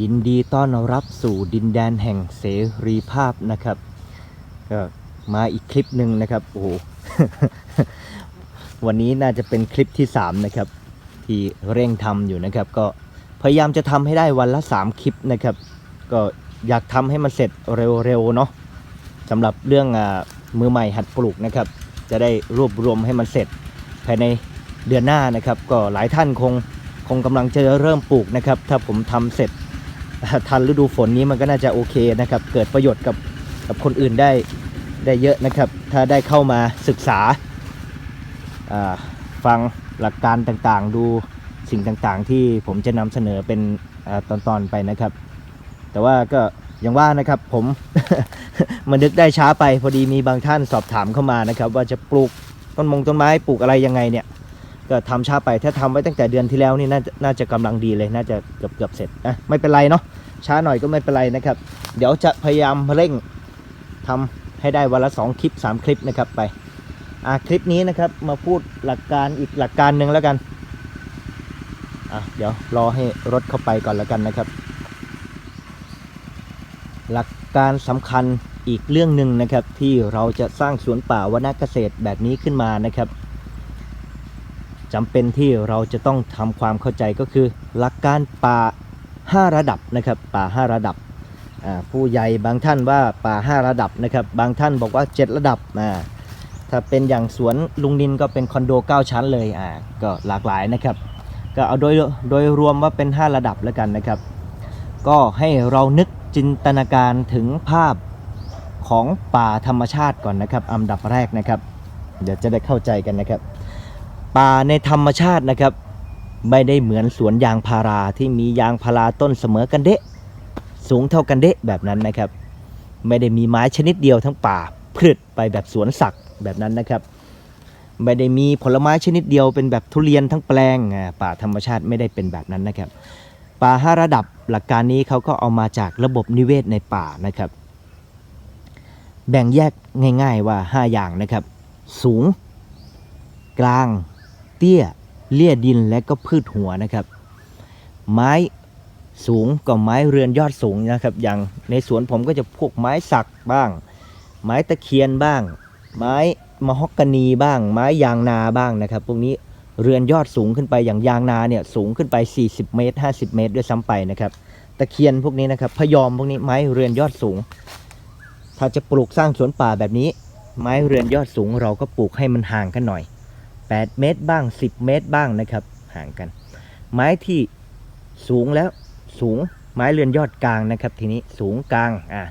ยินดีต้อนรับสู่ดินแดนแห่งเสรีภาพนะครับก็มาอีกคลิปหนึ่งนะครับโอ้โหวันนี้น่าจะเป็นคลิปที่ 3 นะครับ ที่เร่งทำอยู่นะครับ ก็พยายามจะทำให้ได้วันละ 3 คลิปนะครับ ก็อยากทำให้มันเสร็จเร็วๆเนาะสำหรับเรื่องอามือใหม่หัดปลูกนะครับ จะได้รวบรวมให้มันเสร็จภายในเดือนหน้านะครับ ก็หลายท่านคงคงกำลังจะเริ่มปลูกนะครับ ถ้าผมทำเสร็จ ทันฤดูฝนนี้มันก็น่าจะโอเคนะครับ เกิดประโยชน์กับกับคนอื่นได้ได้เยอะนะครับ ถ้าได้เข้ามาศึกษาฟังหลักการต่างๆ ดูสิ่งต่างๆ ที่ผมจะนำเสนอเป็นอตอนๆไปนะครับ แต่ว่าก็อย่างว่านะครับผมมันนึกได้ช้าไปพอดีมีบางท่านสอบถามเข้ามานะครับ ว่าจะปลูกต้นมงต้นไม้ปลูกอะไรยังไงเนี่ย ก็ทำช้าไปถ้าทำไว้ตั้งแต่เดือนที่แล้วนี่น่าจะน่าจะกำลังดีเลยน่าจะเกือบเกือบเสร็จนะไม่เป็นไรเนาะช้าหน่อยก็ไม่เป็นไรนะครับ เดี๋ยวจะพยายามเร่งทำให้ได้วันละ 2 คลิป 3 คลิปนะครับไปอะคลิปนี้นะครับมาพูดหลักการอีกหลักการหนึ่งแล้วกันอะเดี๋ยวรอให้รถเข้าไปก่อนแล้วกันนะครับ หลักการสำคัญอีกเรื่องหนึ่งนะครับที่เราจะสร้างสวนป่าวนาเกษตรแบบนี้ขึ้นมานะครับ จำเป็นที่เราจะต้องทำความเข้าใจก็คือ หลักการป่า 5 ระดับนะครับป่า 5 ระดับ ผู้ใหญ่บางท่านว่าป่า 5 ระดับนะครับบางท่านบอกว่า 7 ระดับถ้าเป็นอย่างสวนลุงนินก็เป็นคอนโด 9 ชั้นเลยอ่าก็หลากหลายนะครับก็เอาโดยโดยรวมว่าเป็น 5 ระดับแล้วกันนะครับ ก็ให้เรานึกจินตนาการถึงภาพของป่าธรรมชาติก่อนนะครับอันดับแรกนะครับ เดี๋ยวจะได้เข้าใจกันนะครับ ป่าในธรรมชาตินะครับ ไม่ได้เหมือนสวนยางพาราที่มียางพาราต้นเสมอกันเดะสูงเท่ากันเดะแบบนั้นนะครับ ไม่ได้มีไม้ชนิดเดียวทั้งป่าพืชไปแบบสวนสักแบบนั้นนะครับ ไม่ได้มีผลไม้ชนิดเดียวเป็นแบบทุเรียนทั้งแปลงป่าธรรมชาติไม่ได้เป็นแบบนั้นนะครับ ป่าห้าระดับหลักการนี้เขาก็เอามาจากระบบนิเวศในป่านะครับ แบ่งแยกง่าย ๆว่า 5 อย่างนะครับ สูง กลาง ตี้ย เลี่ยดินและก็พืชหัวนะครับ ไม้สูงก็ไม้เรือนยอดสูงนะครับ อย่างในสวนผมก็จะพวกไม้สักบ้าง ไม้ตะเคียนบ้าง ไม้มะฮอกกานีบ้าง ไม้ยางนาบ้างนะครับ พวกนี้เรือนยอดสูงขึ้นไปอย่างยางนาเนี่ยสูงขึ้นไป 40 เมตร 50 เมตร ด้วยซ้ำไปนะครับ ตะเคียนพวกนี้นะครับพยอมพวกนี้ไม้เรือนยอดสูง ถ้าจะปลูกสร้างสวนป่าแบบนี้ ไม้เรือนยอดสูงเราก็ปลูกให้มันห่างกันหน่อย 8 เมตรบ้าง 10 เมตรบ้างนะครับ ห่างกัน ไม้ที่สูงแล้วสูงไม้เรือนยอดกลางนะครับ ทีนี้สูงกลางอะ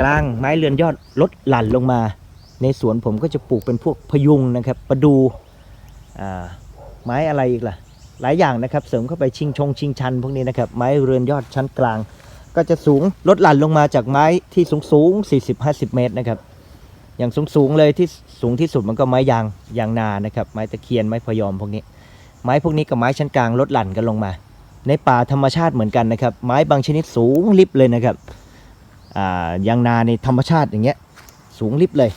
กลางไม้เรือนยอดลดหลั่นลงมา ในสวนผมก็จะปลูกเป็นพวกพยุงนะครับประดูอ่าไม้อะไรอีกล่ะ หลายอย่างนะครับ เสริมเข้าไปชิงชงชิงชันพวกนี้นะครับ ไม้เรือนยอดชั้นกลาง ก็จะสูงลดหลั่นลงมาจากไม้ที่สูงสูง 40-50 เมตรนะครับ อย่างสูงสูงๆเลยที่สูงที่สุดมันก็ไม้ยางยางนานะครับ ไม้ตะเคียนไม้พยอมพวกนี้ ไม้พวกนี้กับไม้ชั้นกลางลดหลั่นกันลงมา ในป่าธรรมชาติเหมือนกันนะครับ ไม้บางชนิดสูงลิบเลยนะครับยางนาในธรรมชาติอย่างเงี้ยสูงลิบเลย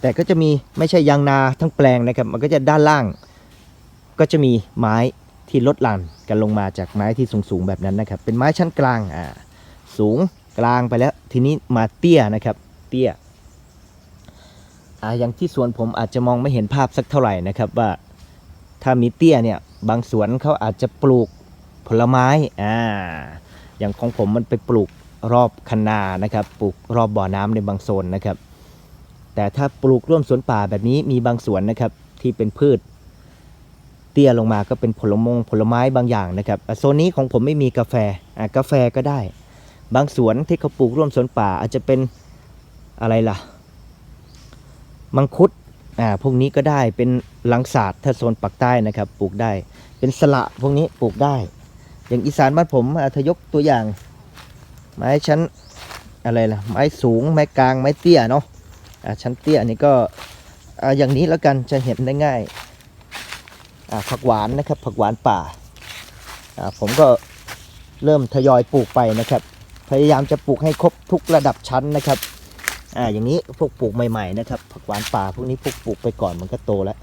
แต่ก็จะมีไม่ใช่ยางนาทั้งแปลงนะครับ มันก็จะด้านล่าง ก็จะมีไม้ที่ลดหลั่นกันลงมาจากไม้ที่สูงๆแบบนั้นนะครับ เป็นไม้ชั้นกลางอ่าสูงกลางไปแล้วทีนี้มาเตี้ยนะครับ เตี้ย อ่าอย่างที่สวนผมอาจจะมองไม่เห็นภาพสักเท่าไหร่นะครับว่าถ้ามีเตี้ยเนี่ยบางสวนเขาอาจจะปลูกผลไม้อ่าอย่างของผมมันไปปลูกรอบคันนานะครับ ปลูกรอบบ่อน้ำในบางโซนนะครับ แต่ถ้าปลูกร่วมสวนป่าแบบนี้มีบางสวนนะครับที่เป็นพืช เตี้ยลงมาก็เป็นผลมงผลไม้บางอย่างนะครับโซนนี้ของผมไม่มีกาแฟอะกาแฟก็ได้ บางสวนที่เขาปลูกร่วมสวนป่าอาจจะเป็นอะไรล่ะ มังคุดอ่าพวกนี้ก็ได้เป็นหลังศาสตร์ถ้าโซนปักใต้นะครับปลูกได้ เป็นสละพวกนี้ปลูกได้ อย่างอีสานบ้านผมอะถ้ายกตัวอย่าง ไม้ชั้นอะไรล่ะไม้สูงไม้กลางไม้เตี้ยเนาะอะชั้นเตี้ยนี่ก็อะอย่างนี้แล้วกันจะเห็นได้ง่ายอ่าผักหวานนะครับผักหวานป่าอ่า ผมก็เริ่มทยอยปลูกไปนะครับ พยายามจะปลูกให้ครบทุกระดับชั้นนะครับ อ่าอย่างนี้พวกปลูกใหม่ๆนะครับผักหวานป่าพวกนี้พวกปลูกไปก่อนมันก็โตแล้ว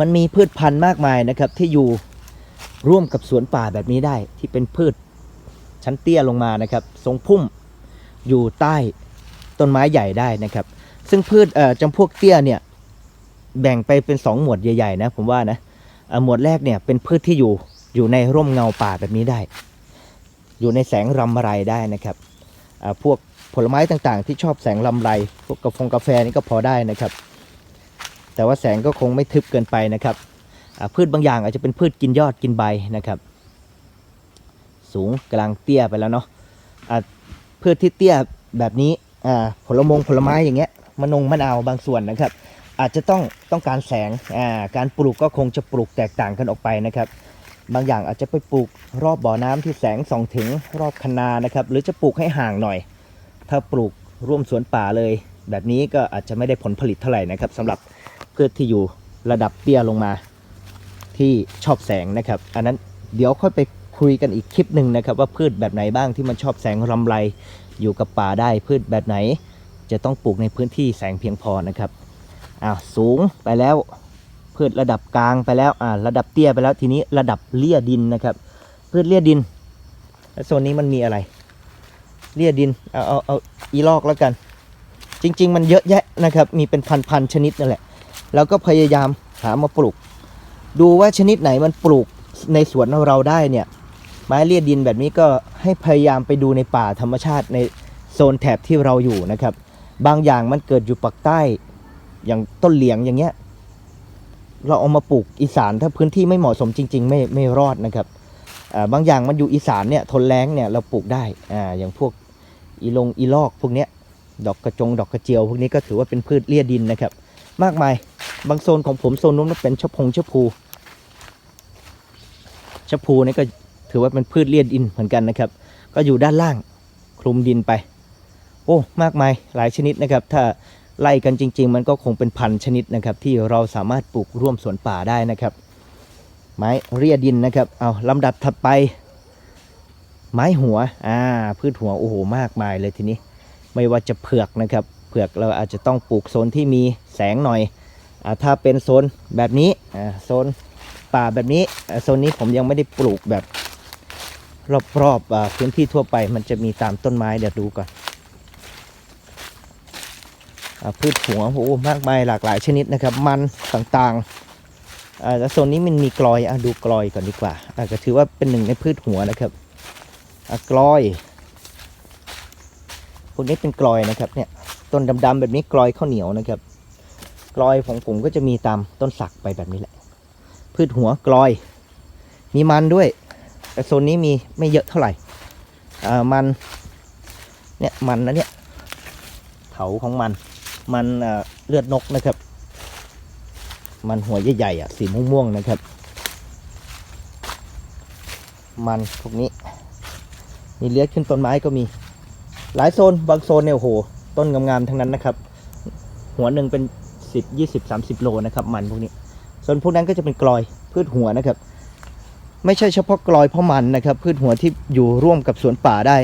มันมีพืชพันธุ์มากมายนะครับ ที่อยู่ร่วมกับสวนป่าแบบนี้ได้ ที่เป็นพืชชั้นเตี้ยลงมานะครับทรงพุ่มอยู่ใต้ต้นไม้ใหญ่ได้นะครับ ซึ่งพืชเอ่อจำพวกเตี้ยเนี่ยแบ่งไปเป็นสองหมวดใหญ่ๆนะผมว่านะหมวดแรกเนี่ยเป็นพืชที่อยู่อยู่ในร่มเงาป่าแบบนี้ได้ อยู่ในแสงรำไรได้นะครับพวก ผลไม้ต่างๆ ที่ชอบแสงลำไรพวกกาแฟกาแฟนี่ก็พอได้นะครับ แต่ว่าแสงก็คงไม่ทึบเกินไปนะครับพืชบางอย่างอาจจะเป็นพืชกินยอดกินใบนะครับ สูงกลางเตี้ยไปแล้วเนาะอ่าพืชที่เตี้ยแบบนี้ผลมงผลไม้อย่างเงี้ยมะนงมะนาวบางส่วนนะครับ อาจจะต้องต้องการแสงการปลูกก็คงจะปลูกแตกต่างกันออกไปนะครับ บางอย่างอาจจะไปปลูกรอบบ่อน้ำที่แสงส่องถึงรอบคนานะครับ หรือจะปลูกให้ห่างหน่อย ถ้าปลูกร่วมสวนป่าเลย แบบนี้ก็อาจจะไม่ได้ผลผลิตเท่าไหร่นะครับสำหรับพืชที่อยู่ระดับเตี้ยลงมาที่ชอบแสงนะครับ อันนั้นเดี๋ยวค่อยไปคุยกันอีกคลิปหนึ่งนะครับ ว่าพืชแบบไหนบ้างที่มันชอบแสงรำไรอยู่กับป่าได้พืชแบบไหน จะต้องปลูกในพื้นที่แสงเพียงพอนะครับอ้าวสูงไปแล้วพืชระดับกลางไปแล้วอ่าระดับเตี้ยไปแล้วทีนี้ระดับเลี่ยดินนะครับ พืชเลี่ยดินโซนนี้มันมีอะไร เลี่ยดินเอาเอาเอาอีลอกแล้วกัน จริง ๆ มันเยอะแยะนะครับ มีเป็นพันๆชนิดนั่นแหละแล้วก็พยายามหามาปลูก ดูว่าชนิดไหนมันปลูกในสวนของเราได้เนี่ย ไม้เลี่ยดินแบบนี้ก็ให้พยายามไปดูในป่าธรรมชาติในโซนแถบที่เราอยู่นะครับ บางอย่างมันเกิดอยู่ปากใต้อย่างต้นเหลียงอย่างเงี้ย เราเอามาปลูกอีสานถ้าพื้นที่ไม่เหมาะสมจริง ๆ ไม่ไม่รอดนะครับบางอย่างมันอยู่อีสานเนี่ยทนแล้งเนี่ยเราปลูกได้อ่าอย่างพวก อีลงอีลอกพวกเนี้ยดอกกระจงดอกกระเจียว พวกนี้ก็ถือว่าเป็นพืชเลี่ยดินนะครับ มากมายบางโซนของผมโซนนู้นมันเป็นชะพงชะพูชะพูนี่ก็ถือว่าเป็นพืชเลี่ยดินเหมือนกันนะครับ ก็อยู่ด้านล่างคลุมดินไป โอ้มากมายหลายชนิดนะครับ ถ้าไล่กันจริง ๆ มันก็คงเป็นพันชนิดนะครับ ที่เราสามารถปลูกร่วมสวนป่าได้นะครับ ไม้เรียดินนะครับเอาลำดับถัดไป ไม้หัวอ่าพืชหัวโอ้โหมากมายเลยทีนี้ ไม่ว่าจะเผือกนะครับเผือกเราอาจจะต้องปลูกโซนที่มีแสงหน่อยอ่าถ้าเป็นโซนแบบนี้อ่าโซนป่าแบบนี้อ่าโซนนี้ผมยังไม่ได้ปลูกแบบรอบๆอ่าพื้นที่ทั่วไป มันจะมีตามต้นไม้เดี๋ยวดูก่อนอ่าพืชหัวโอ้โหมากมายหลากหลายชนิดนะครับ มันต่างๆอ่าแล้วโซนนี้มันมีกลอยอะดูกลอยก่อนดีกว่าอ่าก็ถือว่าเป็นหนึ่งในพืชหัวนะครับ กลอยพวกนี้เป็นกลอยนะครับเนี่ยต้นดำๆแบบนี้กลอยข้าวเหนียวนะครับกลอยของผมก็จะมีตามต้นสักไปแบบนี้แหละ พืชหัวกลอย มีมันด้วย แต่โซนนี้มีไม่เยอะเท่าไหร่มันเนี่ยมันนะเนี่ยเถาของมัน มันเอ่อเลือดนกนะครับ มันหัวใหญ่ๆอะสีม่วงๆนะครับ มันพวกนี้ มีเลื้อยขึ้นต้นไม้ก็มี หลายโซนบางโซนเนี่ยโอ้โห ต้นงามๆทั้งนั้นนะครับ หัวหนึ่งเป็นสิบยี่สิบสามสิบโลนะครับ มันพวกนี้ ส่วนพวกนั้นก็จะเป็นกลอยพืชหัวนะครับ ไม่ใช่เฉพาะกลอยเพราะมันนะครับ พืชหัวที่อยู่ร่วมกับสวนป่าได้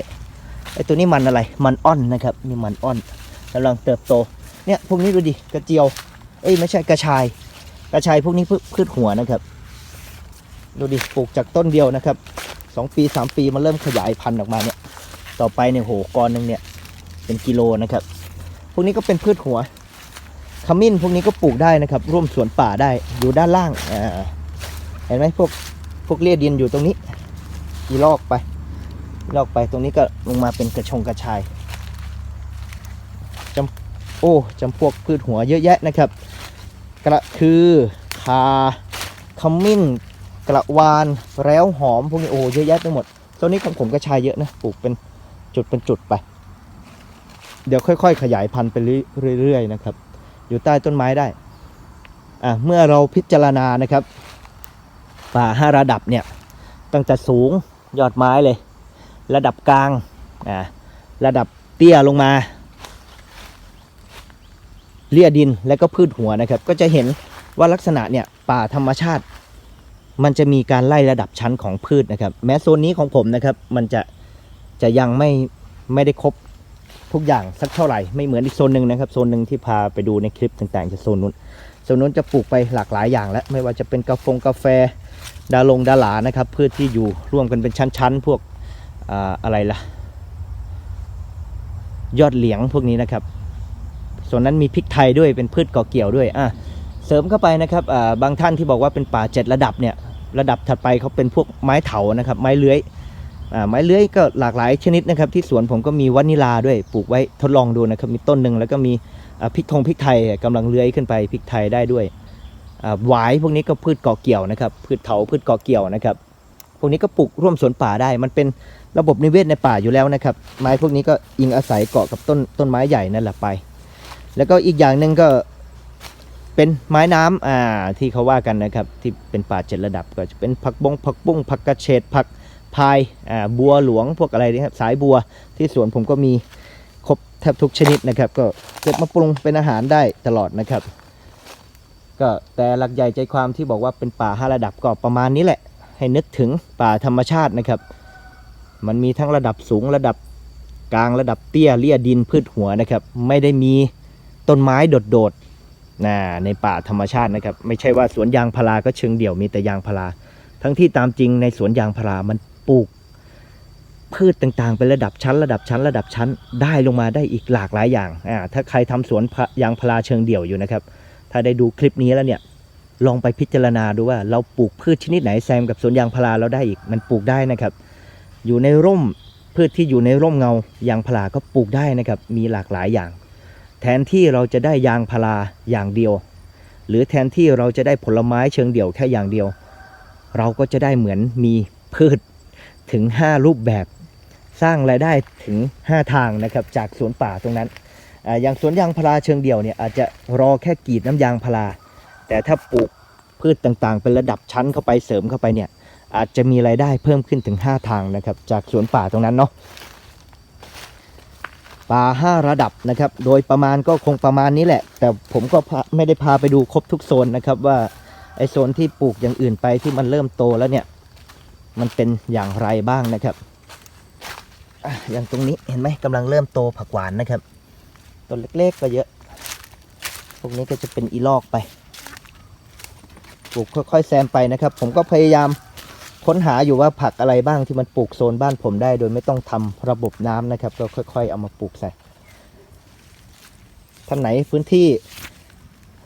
ไอตัวนี้มันอะไร มันอ่อนนะครับนี่มันอ่อนกำลังเติบโต เนี่ยพวกนี้ดูดิกระเจียว เอ้ยไม่ใช่กระชาย กระชายพวกนี้พืชพืชหัวนะครับ ดูดิปลูกจากต้นเดียวนะครับ สองปีสามปีมันเริ่มขยายพันธุ์ออกมาเนี่ย ต่อไปเนี่ยโหกรหนึ่งเนี่ย เป็นกิโลนะครับ พวกนี้ก็เป็นพืชหัวขมิ้นพวกนี้ก็ปลูกได้นะครับ ร่วมสวนป่าได้อยู่ด้านล่างอ่าเห็นไหมพวกพวกเลียดินอยู่ตรงนี้อีลอกไปลอกไปตรงนี้ก็ลงมาเป็นกระชงกระชายจำโอ้จำพวกพืชหัวเยอะแยะนะครับ กระคือคาขมิ้น กระวานแล้วหอมพวกนี้โอ้เยอะแยะไปหมดโซนนี้ของผมกระชายเยอะนะปลูกเป็นจุดเป็นจุดไป เดี๋ยวค่อย ๆ ขยายพันธุ์ไปเรื่อยๆนะครับ อยู่ใต้ต้นไม้ได้อะเมื่อเราพิจารณานะครับ ป่าห้าระดับเนี่ยตั้งแต่สูงยอดไม้เลย ระดับกลางอะระดับเตี้ยลงมาเลี่ยดินและก็พืชหัวนะครับ ก็จะเห็นว่าลักษณะเนี่ยป่าธรรมชาติ มันจะมีการไล่ระดับชั้นของพืชนะครับ แม้โซนนี้ของผมนะครับ มันจะจะยังไม่ไม่ได้ครบทุกอย่างสักเท่าไหร่ไม่เหมือนอีกโซนหนึ่งนะครับโซนหนึ่งที่พาไปดูในคลิปต่างๆจะโซนนู้นโซนนู้นจะปลูกไปหลากหลายอย่างแล้วไม่ว่าจะเป็นกาแฟกาแฟดาลงดาลานะครับพืชที่อยู่ร่วมกันเป็นชั้นๆ พวกอ่าอะไรล่ะ ยอดเหลียงพวกนี้นะครับส่วนนั้นมีพริกไทยด้วยเป็นพืชก่อเกี่ยวด้วยอะเสริมเข้าไปนะครับบางท่านที่บอกว่าเป็นป่าเจ็ดระดับเนี่ย ระดับถัดไปเขาเป็นพวกไม้เถานะครับ ไม้เลื้อยอไม้เลื้อยก็หลากหลายชนิดนะครับ ที่สวนผมก็มีวานิลาด้วยปลูกไว้ทดลองดูนะครับ มีต้นหนึ่งแล้วก็มีพริกทงพริกไทยกำลังเลื้อยขึ้นไปพริกไทยได้ด้วยหวายพวกนี้ก็พืชเก่อเกี่ยวนะครับ พืชเถาพืชเก่อเกี่ยวนะครับ พวกนี้ก็ปลูกร่วมสวนป่าได้ มันเป็นระบบนิเวศในป่าอยู่แล้วนะครับ ไม้พวกนี้ก็อิงอาศัยเกาะกับต้นต้นไม้ใหญ่นั่นแหละไป แล้วก็อีกอย่างหนึ่งก็ เป็นไม้น้ำอ่าที่เขาว่ากันนะครับที่เป็นป่าเจ็ดระดับก็จะเป็นผักบงผักบุ้งผักกระเฉดผักพายอ่าบัวหลวงพวกอะไรนี่ครับสายบัวที่สวนผมก็มีครบแทบทุกชนิดนะครับ ก็เก็บมาปรุงเป็นอาหารได้ตลอดนะครับ ก็แต่หลักใหญ่ใจความที่บอกว่าเป็นป่าห้าระดับก็ประมาณนี้แหละ ให้นึกถึงป่าธรรมชาตินะครับ มันมีทั้งระดับสูงระดับกลางระดับเตี้ยเลี่ยดินพืชหัวนะครับ ไม่ได้มีต้นไม้โดดๆ นะในป่าธรรมชาตินะครับ ไม่ใช่ว่าสวนยางพาราก็เชิงเดี่ยวมีแต่ยางพารา ทั้งที่ตามจริงในสวนยางพารามันปลูก พืชต่างๆ เป็นระดับชั้น ระดับชั้น ระดับชั้น ได้ลงมาได้อีกหลากหลายอย่างอ่าถ้าใครทำสวนยางพาราเชิงเดี่ยวอยู่นะครับ ถ้าได้ดูคลิปนี้แล้วเนี่ยลองไปพิจารณาดูว่าเราปลูกพืชชนิดไหนแซมกับสวนยางพาราเราได้อีกมันปลูกได้นะครับ อยู่ในร่มพืชที่อยู่ในร่มเงายางพาราก็ปลูกได้นะครับ มีหลากหลายอย่าง แทนที่เราจะได้ยางพาราอย่างเดียว หรือแทนที่เราจะได้ผลไม้เชิงเดี่ยวแค่อย่างเดียว เราก็จะได้เหมือนมีพืชถึง 5 รูปแบบ สร้างรายได้ถึง 5 ทางนะครับจากสวนป่าตรงนั้นอย่างสวนยางพาราเชิงเดี่ยวเนี่ยอาจจะรอแค่กรีดน้ำยางพารา แต่ถ้าปลูกพืชต่างๆ เป็นระดับชั้นเข้าไปเสริมเข้าไปเนี่ยอาจจะมีรายได้เพิ่มขึ้นถึง 5 ทางนะครับจากสวนป่าตรงนั้นเนาะ ป่า5ระดับนะครับ โดยประมาณก็คงประมาณนี้แหละ แต่ผมก็ไม่ได้พาไปดูครบทุกโซนนะครับ ว่าไอโซนที่ปลูกอย่างอื่นไปที่มันเริ่มโตแล้วเนี่ย มันเป็นอย่างไรบ้างนะครับอะอย่างตรงนี้เห็นไหมกำลังเริ่มโตผักหวานนะครับต้นเล็กๆก็เยอะ พวกนี้ก็จะเป็นอีลอกไปปลูกค่อยๆแซมไปนะครับ ผมก็พยายาม ค้นหาอยู่ว่าผักอะไรบ้างที่มันปลูกโซนบ้านผมได้ โดยไม่ต้องทำระบบน้ำนะครับ ก็ค่อย ๆ เอามาปลูกใส่ท่านไหนพื้นที่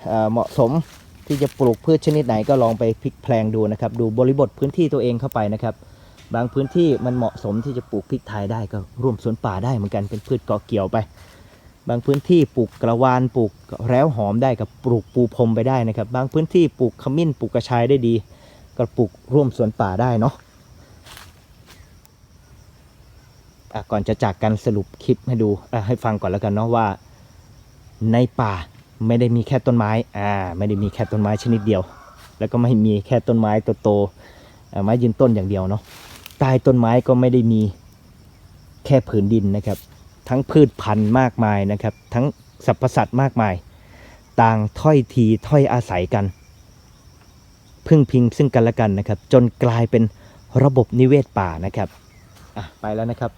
เเหมาะสมที่จะปลูกพืชชนิดไหนก็ลองไปพลิกแพลงดูนะครับ ดูบริบทพื้นที่ตัวเองเข้าไปนะครับ บางพื้นที่มันเหมาะสมที่จะปลูกพริกไทยได้ก็ร่วมสวนป่าได้เหมือนกันเป็นพืชเกาะเกี่ยวไป บางพื้นที่ปลูกกระวานปลูกแร้วหอมได้กับปลูกปูพรมไปได้นะครับ บางพื้นที่ปลูกขมิ้นปลูกกระชายได้ดี ก็ปลูกร่วมสวนป่าได้เนาะอะก่อนจะจากกันสรุปคลิปให้ดูให้ฟังก่อนแล้วกันเนาะว่า ในป่าไม่ได้มีแค่ต้นไม้อ่าไม่ได้มีแค่ต้นไม้ชนิดเดียว แล้วก็ไม่มีแค่ต้นไม้โตๆอ่าไม้ยืนต้นอย่างเดียวเนาะใต้ต้นไม้ก็ไม่ได้มีแค่ผืนดินนะครับ ทั้งพืชพันธุ์มากมายนะครับ ทั้งสรรพสัตว์มากมาย ต่างถ้อยทีถ้อยอาศัยกัน พึ่งพิงซึ่งกันและกันนะครับ จนกลายเป็นระบบนิเวศป่านะครับ อะ ไปแล้วนะครับ